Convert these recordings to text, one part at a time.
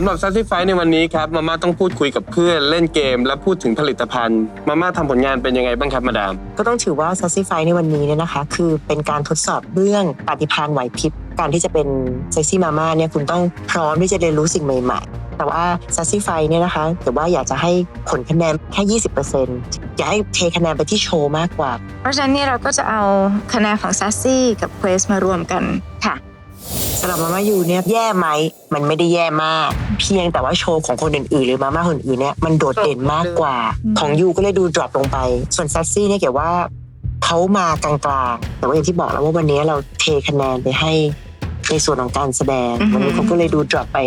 สำหรับซัซซี่ไฟในวันนี้ครับมาม่าต้องพูดคุยกับเพื่อนเล่นเกม และพูดถึงผลิตภัณฑ์มาม่าทำผลงานเป็นยังไงบ้างครับมาดาม ก็ต้องถือว่าซัสซี่ไฟในวันนี้เนี่ยนะคะ คือเป็นการทดสอบเรื่องปฏิภาณไหวพริบการที่จะเป็นเซ็กซี่มาม่าเนี่ยคุณต้องพร้อมที่จะเรียนรู้สิ่งใหม่ๆ แต่ว่าซัสซี่ไฟเนี่ยนะคะถือว่าอยากจะให้ผลคะแนนแค่ 20%อยากให้เทคะแนนไปที่โชว์มากกว่า เพราะฉะนั้นเนี่ยเราก็จะเอาคะแนนของซัสซี่กับเควสมารวมกันค่ะ สำหรับมาม่ายูเนี่ยแย่ไหม มันไม่ได้แย่มาก เพียงแต่ว่าโชว์ของคนอื่นๆ หรือมาม่าคนอื่นเนี่ยมันโดดเด่นมากกว่าอืมของยูก็เลยดู drop ลงไป ส่วนซัสซี่เนี่ยเกี่ยวว่าเขามากลางๆ แต่ว่าอย่างที่บอกแล้วว่าวันนี้เราเทคะแนนไปให้ในส่วนของการแสดงวันนี้เขาก็เลยดู drop ไป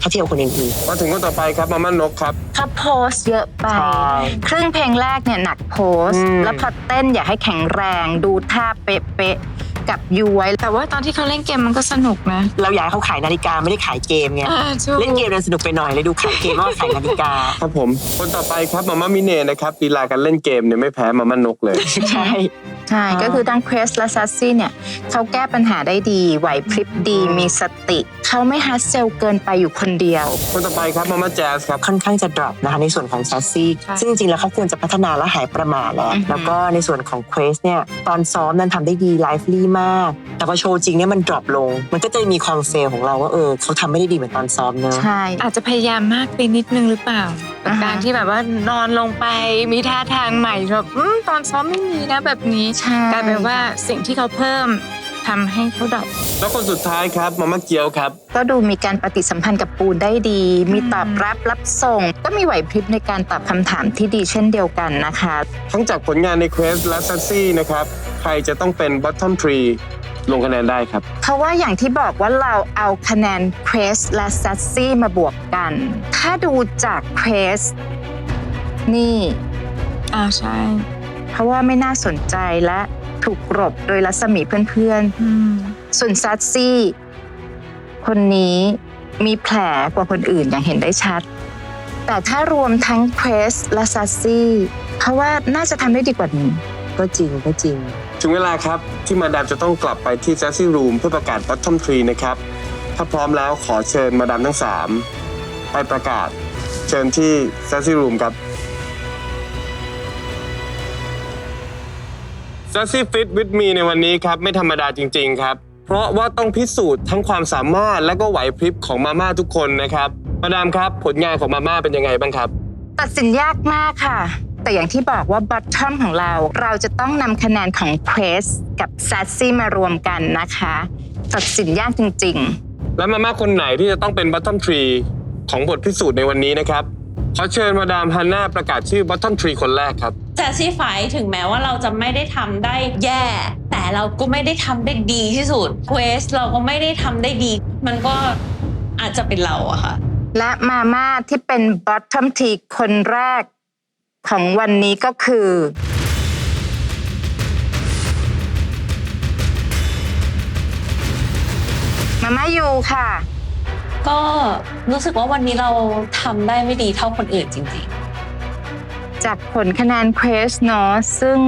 ถ้าเทียบกับคนอื่นมาถึงคนต่อไปครับมาม่านกครับ ถ้าโพสต์เยอะไปๆใช่ครึ่งเพลงแรกเนี่ยหนักโพสต์อืมแล้วพอเต้นอยากให้แข็งแรง ดูท่าเป๊ะๆ กับยูไว้แต่ว่าตอนที่เขาเล่นเกมมันก็สนุกนะเราอยากให้เขาขายนาฬิกาไม่ได้ขายเกมไง อ่าถูก เล่นเกมเนี่ยสนุกไปหน่อยเลยดูขายเกมมากกว่าขายนาฬิกา ครับผม คนต่อไปครับมาม่ามิเน่นะครับลีลาการเล่นเกมเนี่ยไม่แพ้มาม่านกเลย ใช่ ใช่อ่าก็คือทั้งเควสและซัสซี่เนี่ยเขาแก้ปัญหาได้ดี ไหวพริบดีมีสติ เขาไม่ฮัสเซลเกินไปอยู่คนเดียว คนต่อไปครับมาม่าแจ๊สครับ ค่อนข้างจะ drop นะคะในส่วนของซัสซี่ใช่ซึ่งจริงๆ แล้วเขาควรจะพัฒนาและหายประมาทแล้ว อือฮึแล้วก็ในส่วนของเควสเนี่ยตอนซ้อมนั้นทำได้ดีไลฟ์ลี่มาก แต่พอโชว์จริงเนี่ยมัน drop ลง มันก็จะมีความเฟลของเราว่าเออเขาทำไม่ได้ดีเหมือนตอนซ้อมเนอะ ใช่ อาจจะพยายามมากไปนิดนึงหรือเปล่ากับอ่าฮะ การที่แบบว่านอนลงไปมีท่าทางใหม่แบบอืมตอนซ้อมไม่มีนะแบบนี้ใช่กลายเป็นว่าสิ่งที่เขาเพิ่มทำให้เขาดรอป แล้วคนสุดท้ายครับมาม่าเกียวครับ ก็ดูมีการปฏิสัมพันธ์กับปูนได้ดี มีตอบรับรับส่ง ก็มีไหวพริบในการตอบคำถามที่ดีเช่นเดียวกันนะคะ ทั้งจากผลงานในเควสและซัซซี่นะครับใค รจะต้องเป็นบอททอมทรีลงคะแนนได้ครับ เพราะว่าอย่างที่บอกว่าเราเอาคะแนนเควสและซัสซี่มาบวกกัน ถ้าดูจากเควสนี่ อ่าใช่ เพราะว่าไม่น่าสนใจและถูกกลบโดยรัศมีเพื่อนอืมๆส่วนซัสซี่ คนนี้มีแผลกว่าคนอื่นอย่างเห็นได้ชัด แต่ถ้ารวมทั้งเควสและซัสซี่ เพราะว่าน่าจะทำได้ดีกว่านี้ ก็จริงก็จริง ถึงเวลาครับที่มาดามจะต้องกลับไปที่ซัซซี่รูมเพื่อประกาศบอททอมทรีนะครับ ถ้าพร้อมแล้วขอเชิญมาดามทั้ง 3 ไปประกาศ เชิญที่ซัซซี่รูมครับซัซซี่ฟิตวิดมีในวันนี้ครับ ไม่ธรรมดาจริง ๆ ครับ เพราะว่าต้องพิสูจน์ทั้งความสามารถและก็ไหวพริบของมาม่าทุกคนนะครับ มาดามครับผลงานของมาม่าเป็นยังไงบ้างครับ ตัดสินยากมากค่ะ แต่อย่างที่บอกว่าบัตทอมของเรา เราจะต้องนำคะแนนของเควสกับซัสซี่มารวมกันนะคะ ตัดสินยากจริง และมาม่าคนไหนที่จะต้องเป็นบัตทอมทรีของบทพิสูจน์ในวันนี้นะครับ ขอเชิญมาดามฮันน่าประกาศชื่อบัตทอมทรีคนแรกครับแจสซี่ไฟถึงแม้ว่าเราจะไม่ได้ทำได้แย่ แต่เราก็ไม่ได้ทำได้ดีที่สุดเควสเราก็ไม่ได้ทำได้ดี มันก็อาจจะเป็นเราอะค่ะ ๆ และมาม่าที่เป็นบัตทอมทีคนแรก ของวันนี้ก็คือ มาม่ายูค่ะ ก็รู้สึกว่าวันนี้เราทำได้ไม่ดีเท่าคนอื่นจริงจากผลคะแนนเควสเนาะซึ่ง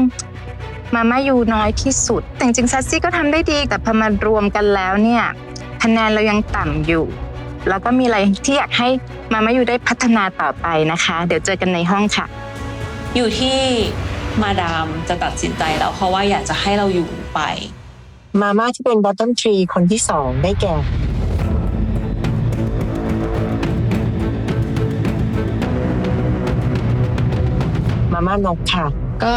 มาม่ายูน้อยที่สุด แต่จริงๆซัสซี่ก็ทำได้ดี แต่พอมารวมกันแล้วเนี่ยคะแนนเรายังต่ำอยู่ แล้วก็มีอะไรที่อยากให้มาม่ายูได้พัฒนาต่อไปนะคะ เดี๋ยวเจอกันในห้องค่ะๆ อยู่ที่มาดามจะตัดสินใจแล้ว เพราะว่าอยากจะให้เราอยู่ไป มาม่าที่เป็นบอ t ต o m ทรีคนที่สองได้แก่ มาม่านกค่ะ ก็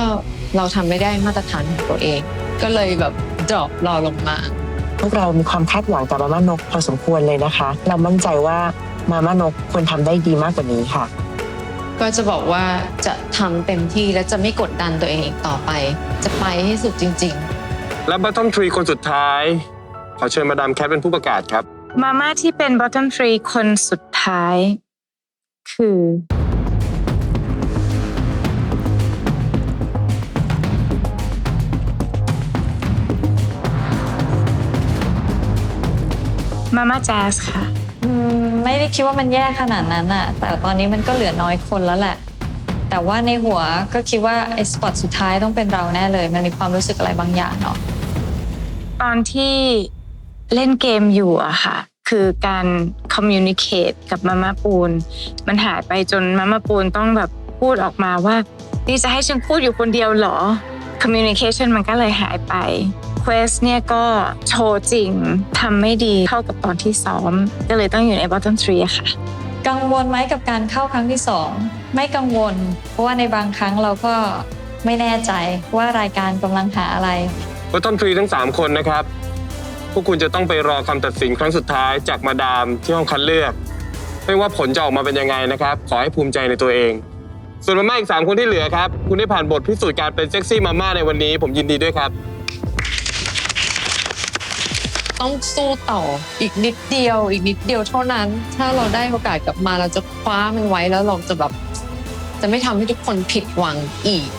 เราทำไม่ได้มาตรฐานของตัวเอง ก็เลยแบบดรอปรอลงมา พวกเรามีความคาดหวังกับมาม่านกพอสมควรเลยนะคะ เรามั่นใจว่ามาม่านกควรทำได้ดีมากกว่านี้ค่ะ ก็จะบอกว่าจะทำเต็มที่และจะไม่กดดันตัวเองอีกต่อไป จะไปให้สุดจริง ๆ และบัตทอมทรีคนสุดท้าย ขอเชิญมาดามแคทเป็นผู้ประกาศครับ มาม่าที่เป็น bottom three คนสุดท้าย คือ มาม่าแจ๊สค่ะ อืมไม่ได้คิดว่ามันแย่ขนาดนั้นอะแต่ตอนนี้มันก็เหลือน้อยคนแล้วแหละ แต่ว่าในหัวก็คิดว่าไอ้สปอตสุดท้ายต้องเป็นเราแน่เลย มันมีความรู้สึกอะไรบางอย่างเนาะตอนที่เล่นเกมอยู่อะค่ะ คือการ communicate กับมาม่าปูน มันหายไปจนมาม่าปูนต้องแบบพูดออกมาว่า นี่จะให้ฉันพูดอยู่คนเดียวเหรอ communication มันก็เลยหายไป Quest เนี่ยก็โชว์จริงทำไม่ดีเท่ากับตอนที่ซ้อม ก็เลยต้องอยู่ใน bottom three อะค่ะ กังวลไหมกับการเข้าครั้งที่สองไม่กังวล เพราะว่าในบางครั้งเราก็ไม่แน่ใจว่ารายการกำลังหาอะไรบอททอมทรีทั้ง 3 คนนะครับ พวกคุณจะต้องไปรอคำตัดสินครั้งสุดท้ายจากมาดามที่ห้องคัดเลือก ไม่ว่าผลจะออกมาเป็นยังไงนะครับ ขอให้ภูมิใจในตัวเอง ส่วนมาม่าอีก 3 คนที่เหลือครับ คุณได้ผ่านบทพิสูจน์การเป็นเซ็กซี่มาม่าในวันนี้ ผมยินดีด้วยครับ ต้องสู้ต่ออีกนิดเดียว อีกนิดเดียวเท่านั้น ถ้าเราได้โอกาสกลับมาเราจะคว้ามันไว้แล้วเราจะแบบจะไม่ทำให้ทุกคนผิดหวังอีก